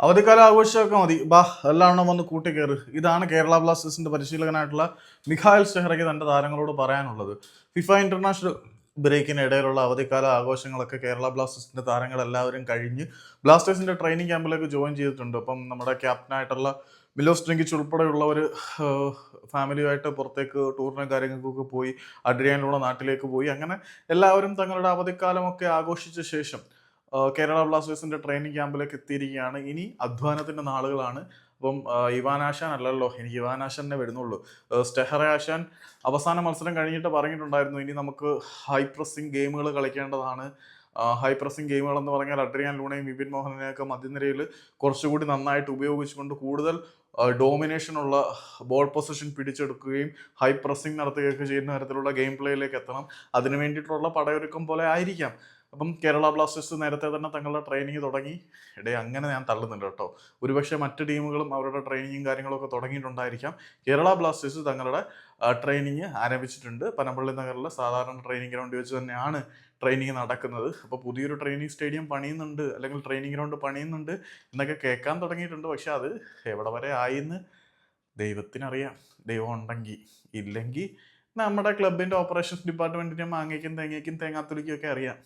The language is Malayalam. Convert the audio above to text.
അവധിക്കാല ആഘോഷമൊക്കെ മതി. ബാ എല്ലാം വന്ന് കൂട്ടിക്കയറ് ഇതാണ് കേരള ബ്ലാസ്റ്റേഴ്സിന്റെ പരിശീലകനായിട്ടുള്ള മിഖായൽ ഷെഹറയ്ക്ക് തന്റെ താരങ്ങളോട് പറയാനുള്ളത്. ഫിഫ ഇന്റർനാഷണൽ ബ്രേക്കിനിടയിലുള്ള അവധിക്കാല ആഘോഷങ്ങളൊക്കെ കേരള ബ്ലാസ്റ്റേഴ്സിന്റെ താരങ്ങൾ എല്ലാവരും കഴിഞ്ഞ് ബ്ലാസ്റ്റേഴ്സിന്റെ ട്രെയിനിങ് ക്യാമ്പിലേക്ക് ജോയിൻ ചെയ്തിട്ടുണ്ട്. അപ്പം നമ്മുടെ ക്യാപ്റ്റനായിട്ടുള്ള മിലോസ് ട്രിങ്കിച്ച് ഉൾപ്പെടെയുള്ളവർ ഫാമിലിയുമായിട്ട് പുറത്തേക്ക് ടൂറിനും കാര്യങ്ങൾക്കൊക്കെ പോയി അഡ്രിയാനിലൂടെ നാട്ടിലേക്ക് പോയി. അങ്ങനെ എല്ലാവരും തങ്ങളുടെ അവധിക്കാലമൊക്കെ ആഘോഷിച്ച ശേഷം കേരള ബ്ലാസ്റ്റേഴ്സിന്റെ ട്രെയിനിങ് ക്യാമ്പിലേക്ക് എത്തിയിരിക്കുകയാണ്. ഇനി അധ്വാനത്തിന്റെ നാളുകളാണ്. അപ്പം ഇവാനാശാൻ അല്ലല്ലോ എനിക്ക് ഇവാൻ ആശാനെ വരുന്നുള്ളൂ. ആ, സ്റ്റെഹറ ആശാൻ അവസാന മത്സരം കഴിഞ്ഞിട്ട് പറഞ്ഞിട്ടുണ്ടായിരുന്നു ഇനി നമുക്ക് ഹൈ പ്രസിംഗ് ഗെയിമുകൾ കളിക്കേണ്ടതാണ്. ഹൈ പ്രസിംഗ് ഗെയിമുകൾ എന്ന് പറഞ്ഞാൽ അഡ്രിയാൻ ലൂണയും വിപിൻ മോഹനെയൊക്കെ മധ്യനിരയിൽ കുറച്ചുകൂടി നന്നായിട്ട് ഉപയോഗിച്ചുകൊണ്ട് കൂടുതൽ ഡോമിനേഷൻ ഉള്ള ബോൾ പൊസിഷൻ പിടിച്ചെടുക്കുകയും ഹൈ പ്രസിംഗ് നടത്തുകയൊക്കെ ചെയ്യുന്ന തരത്തിലുള്ള ഗെയിം പ്ലേയിലേക്ക് എത്തണം. അതിനു വേണ്ടിയിട്ടുള്ള പടയൊരുക്കം പോലെ ആയിരിക്കാം. അപ്പം കേരള ബ്ലാസ്റ്റേഴ്സ് നേരത്തെ തന്നെ തങ്ങളുടെ ട്രെയിനിങ് തുടങ്ങി. ഇടേ അങ്ങനെ ഞാൻ തള്ളുന്നുണ്ട് കേട്ടോ. ഒരുപക്ഷെ മറ്റ് ടീമുകളും അവരുടെ ട്രെയിനിങ്ങും കാര്യങ്ങളൊക്കെ തുടങ്ങിയിട്ടുണ്ടായിരിക്കാം. കേരള ബ്ലാസ്റ്റേഴ്സ് തങ്ങളുടെ ട്രെയിനിങ് ആരംഭിച്ചിട്ടുണ്ട്. പനമ്പള്ളി നഗറിലെ സാധാരണ ട്രെയിനിങ് ഗ്രൗണ്ട് വെച്ച് തന്നെയാണ് ട്രെയിനിങ് നടക്കുന്നത്. അപ്പോൾ പുതിയൊരു ട്രെയിനിങ് സ്റ്റേഡിയം പണിയുന്നുണ്ട് അല്ലെങ്കിൽ ട്രെയിനിങ് ഗ്രൗണ്ട് പണിയുന്നുണ്ട് എന്നൊക്കെ കേൾക്കാൻ തുടങ്ങിയിട്ടുണ്ട്. പക്ഷെ അത് എവിടെ വരെ ആയിന്ന് ദൈവത്തിനറിയാം. ദൈവം ഉണ്ടെങ്കിൽ ഇല്ലെങ്കിൽ നമ്മുടെ ക്ലബിന്റെ ഓപ്പറേഷൻസ് ഡിപ്പാർട്ട്മെന്റിന്റെ മാങ്ങയ്ക്കും തേങ്ങയ്ക്കും തേങ്ങാത്തുലിക്കും ഒക്കെ അറിയാം.